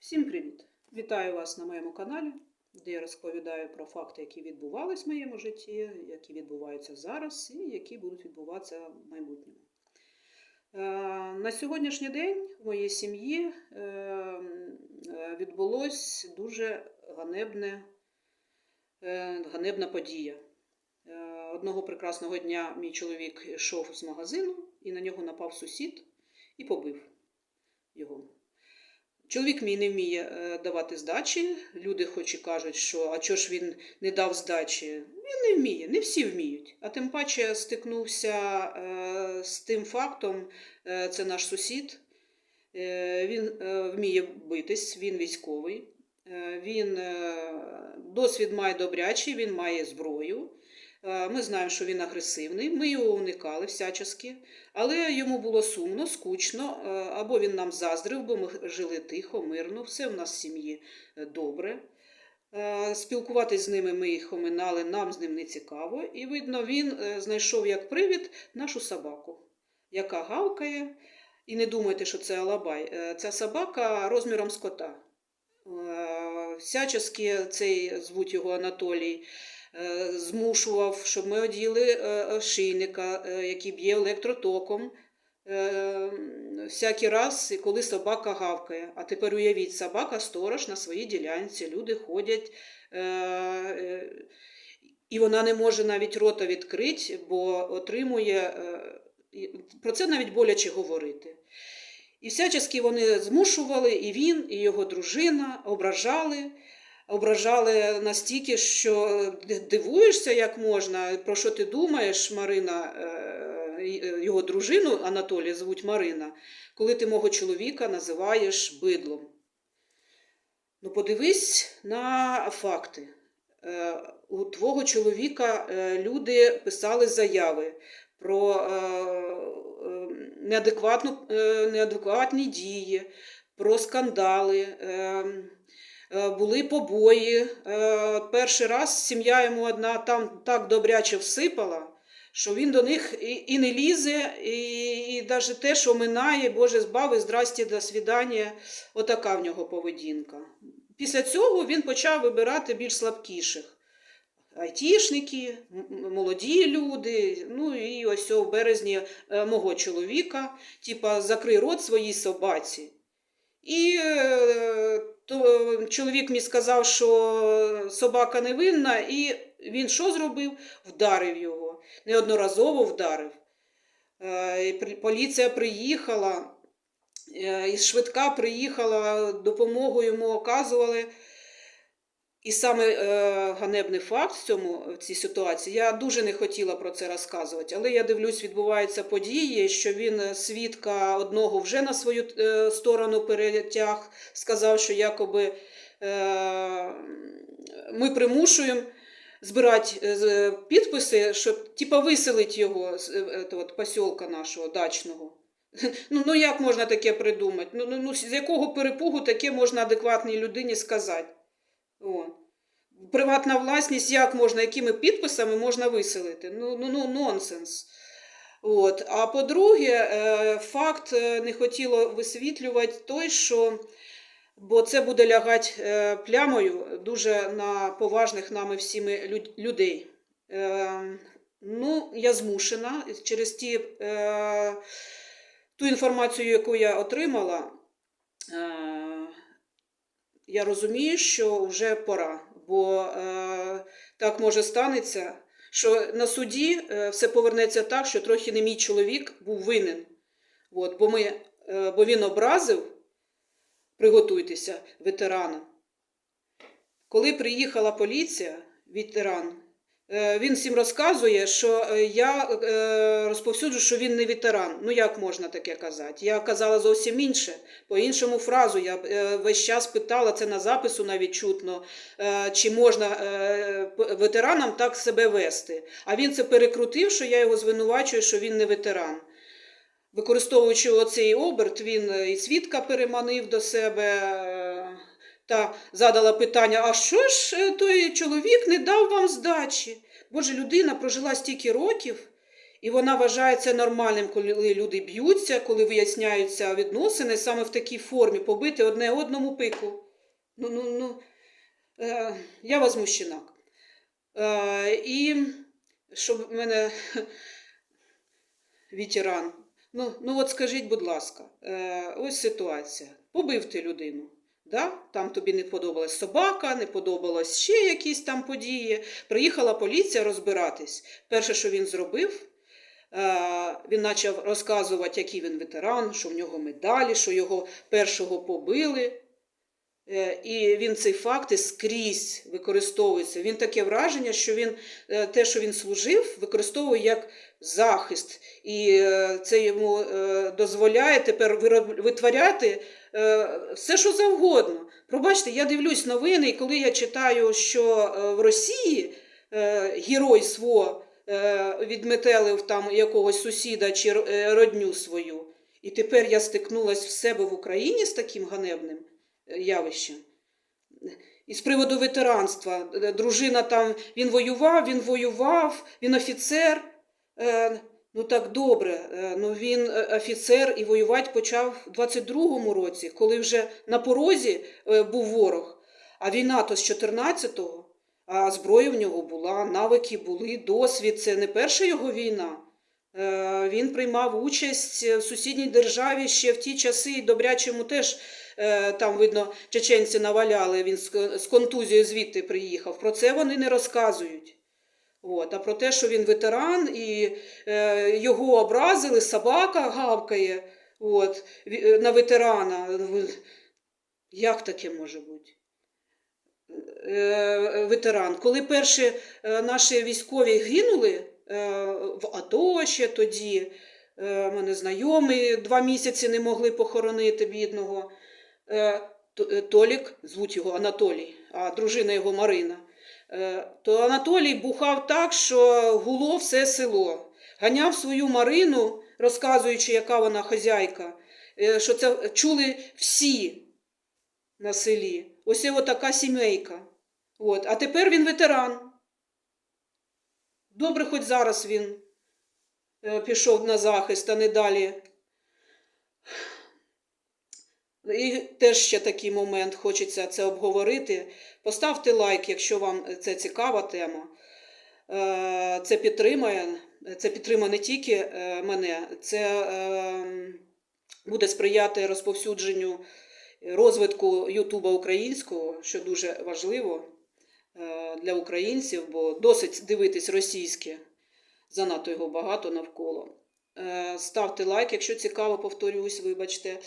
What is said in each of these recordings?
Всім привіт! Вітаю вас на моєму каналі, де я розповідаю про факти, які відбувались в моєму житті, які відбуваються зараз і які будуть відбуватися в майбутньому. Е, На сьогоднішній день в моїй сім'ї е, відбулось дуже ганебне, е, ганебна подія. Одного прекрасного дня мій чоловік йшов з магазину і на нього напав сусід і побив його. Чоловік мій не вміє е, давати здачі. Люди хоч і кажуть, що а чого ж він не дав здачі? Він не вміє, не всі вміють. А тим паче стикнувся е, з тим фактом, е, це наш сусід. Він вміє битись, він військовий. Він досвід має добрячий, він має зброю. Е, Ми знаємо, що він агресивний. Ми його уникали всячески. Але йому було сумно, скучно, е, або він нам заздрив, бо ми жили тихо, мирно, все в нас в сім'ї е, добре. Спілкуватись з ними ми їх оминали, нам з ним не цікаво. І видно, він знайшов як привід нашу собаку, яка гавкає. І не думайте, що це алабай. Ця собака розміром з кота. Е, Всячески цей звуть його Анатолій змушував, щоб ми оділи е, ошейника, е, який б'є електротоком. е, Всякий раз, коли собака гавкає. А тепер уявіть, собака сторож на своїй ділянці, люди ходять, е, е, і вона не може навіть рота відкрити, бо отримує. е, Про це навіть боляче говорити. І всячески вони змушували, і він, і його дружина ображали. Ображали настільки, що дивуєшся, як можна, про що ти думаєш, Марина, е, його дружину Анатолія звуть Марина, коли ти мого чоловіка називаєш бидлом. Ну, подивись на факти. Е, У твого чоловіка е, люди писали заяви про е, е, е, неадекватні дії, про скандали. Е, Були побої. Е, Перший раз сім'я йому одна там так добряче всипала, що він до них і, не лізе, і, і навіть те, що минає, Боже збави, здрасті, до свідання, отака в нього поведінка. Після цього він почав вибирати більш слабкіших. Айтішники, молоді люди, ну і ось в березні е, мого чоловіка, типа закрий рот своїй собаці. І то чоловік мені сказав, що собака невинна, і він що зробив? Вдарив його. Неодноразово вдарив. Е, Поліція приїхала, е, і швидка приїхала, допомогу йому оказували. І саме е, ганебний факт в цьому в цій ситуації, я дуже не хотіла про це розказувати, але я дивлюсь, відбуваються події, що він е, свідка одного вже на свою е, сторону перетяг, сказав, що якоби е, ми примушуємо збирати е, підписи, щоб типа виселити його з е, от, посілка нашого дачного. Ну, ну як можна таке придумати? Ну, ну, ну, з якого перепугу таке можна адекватній людині сказати? О. Приватна власність, як можна, якими підписами можна виселити? Ну, ну, ну нонсенс. От. А по-друге, е, факт е, не хотіло висвітлювати той, що бо це буде лягати е, плямою дуже на поважних нами всіми людей. Ну, я змушена через ті, ту інформацію, яку я отримала. Я розумію, що вже пора, бо е, так може станеться, що на суді е, все повернеться так, що трохи не мій чоловік був винен. От, бо, ми, е, бо він образив, приготуйтеся, ветерана. Коли приїхала поліція, ветеран, він всім розказує, що е, я е, розповсюджу, що він не ветеран. Ну як можна таке казати? Я казала зовсім інше. По-іншому фразу я е, весь час питала, це на запису навіть чутно, е, чи можна е, ветеранам так себе вести. А він це перекрутив, що я його звинувачую, що він не ветеран. Використовуючи оцей оберт, він е, і свідка переманив до себе е, та задала питання: а що ж е, той чоловік не дав вам здачі? Боже, людина прожила стільки років І вона вважає це нормальним, коли люди б'ються, коли виясняються відносини саме в такій формі, побити одне одному пику. Ну, ну, ну, е, я возмущена. Е, і щоб мене ветеран. Ну, ну от скажіть, будь ласка, е, ось ситуація. Побив ти людину. Да? Там тобі не подобалась собака, не подобалось ще якісь там події. Приїхала поліція розбиратись. Перше, що він зробив, е, він почав розказувати, який він ветеран, що в нього медалі, що його першого побили. Е, І він цей факт і скрізь використовується. Він таке враження, що він е, те, що він служив, використовує як захист. І е, це йому е, дозволяє тепер витворяти е, все, що завгодно. Пробачте, я дивлюсь новини, і коли я читаю, що в Росії герой свого е, відметелив там якогось сусіда чи родню свою. І тепер я стикнулась в себе в Україні з таким ганебним явищем. І з приводу ветеранства. Дружина там, він воював, він воював, він офіцер. Е, Ну так добре, е, ну він е, офіцер і воювати почав у 22-му році, коли вже на порозі був ворог. А війна то з 14-го, а зброя в нього була, навики були, досвід. Це не перша його війна. Він приймав участь в сусідній державі ще в ті часи, і добрячому теж там, видно, чеченці наваляли, він з контузією звідти приїхав. Про це вони не розказують. От, а про те, що він ветеран і е, його образили, собака гавкає от, е, на ветерана. Як таке може бути? Е, ветеран. Коли перші е, наші військові гинули е, в АТО ще тоді, е, мене знайомі два місяці не могли похоронити бідного. Е, е, Толік, звуть його Анатолій, а дружина його Марина. Е, То Анатолій бухав так, що гуло все село. Ганяв свою Марину, розказуючи, яка вона хазяйка, е, що це чули всі на селі. Ось його така сімейка. От. А тепер він ветеран. Добре, хоч зараз він е, пішов на захист, а не далі. І теж ще такий момент, хочеться це обговорити. Поставте лайк, якщо вам це цікава тема. Е, Це підтримає, це підтримає не тільки е, мене, це е, буде сприяти розповсюдженню розвитку Ютуба українського, що дуже важливо для українців, бо досить дивитись російське, занадто його багато навколо. Ставте лайк, якщо цікаво, повторюсь, вибачте.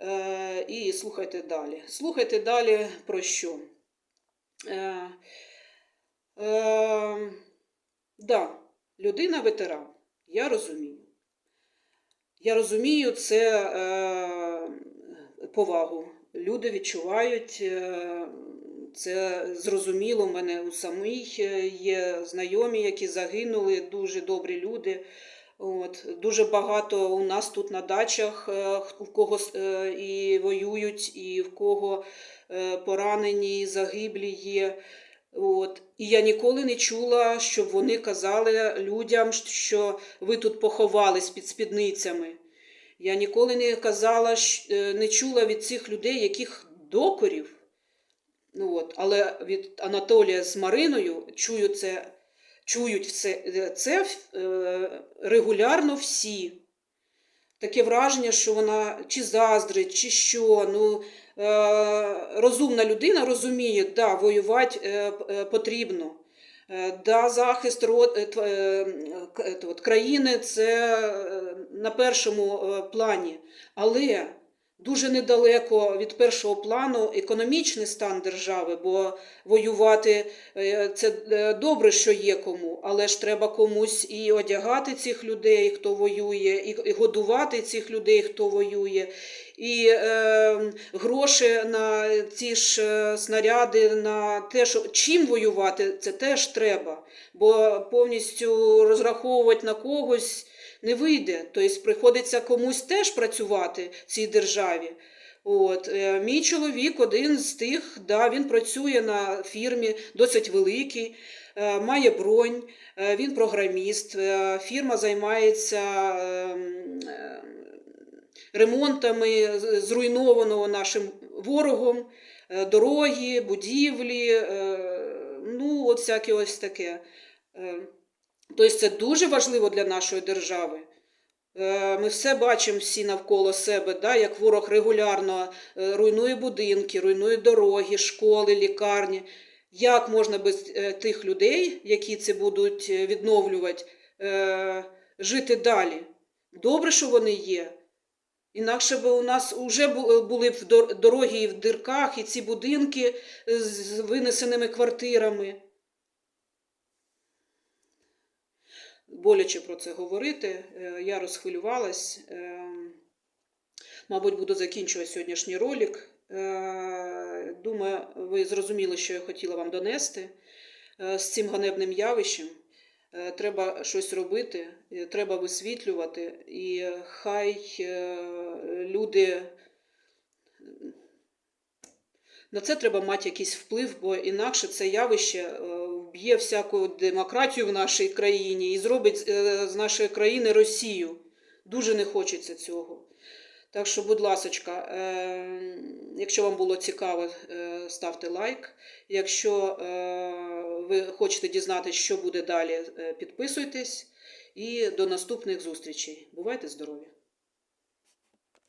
Е, І слухайте далі. Слухайте далі про що? Е, е, да, людина ветеран. Я розумію. Я розумію це е, повагу. Люди відчувають е, це зрозуміло. У мене у самих е, є знайомі, які загинули, дуже добрі люди. От, дуже багато у нас тут на дачах, е, в кого е, і воюють, і в кого е, поранені, загиблі є. От. І я ніколи не чула, щоб вони казали людям, що ви тут поховались під спідницями. Я ніколи не казала, е, не чула від цих людей яких докорів. Ну, от. Але від Анатолія з Мариною чую це, чують це, це е, регулярно всі. Таке враження, що вона чи заздрить, чи що. Ну, е, розумна людина розуміє, да, воювати е, е, потрібно. Е, Да, захист е, е, е, країни це е, на першому е, плані, але дуже недалеко від першого плану економічний стан держави, бо воювати е, це е, добре, що є кому, але ж треба комусь і одягати цих людей, хто воює, і, годувати цих людей, хто воює, і е, гроші на ці ж е, снаряди, на те, що чим воювати, це теж треба. Бо повністю розраховувати на когось не вийде. Тобто приходиться комусь теж працювати в цій державі. От, е, мій чоловік один з тих, да, він працює на фірмі досить великий, е, має бронь, е, він програміст, фірма займається ем, ремонтами зруйнованого нашим ворогом, дороги, будівлі, ну, от всяке ось таке. Тобто це дуже важливо для нашої держави. Е, Ми все бачимо всі навколо себе, да, як ворог регулярно е, руйнує будинки, руйнує дороги, школи, лікарні. Як можна без е, тих людей, які це будуть відновлювати, жити далі? Добре, що вони є. Інакше б у нас вже були б дороги і в дирках, і ці будинки з винесеними квартирами. Боляче про це говорити. Е, Я розхвилювалась. Е, Мабуть, буду закінчувати сьогоднішній ролик. Е, Думаю, ви зрозуміли, що я хотіла вам донести з цим ганебним явищем. Треба щось робити, треба висвітлювати, і хай люди. На це треба мати якийсь вплив, бо інакше це явище е, вб'є всяку демократію в нашій країні і зробить е, з нашої країни Росію. Дуже не хочеться цього. Так що, будь ласочка, е, якщо вам було цікаво, ставте лайк. Якщо ви хочете дізнатися, що буде далі, підписуйтесь. І до наступних зустрічей. Бувайте здорові!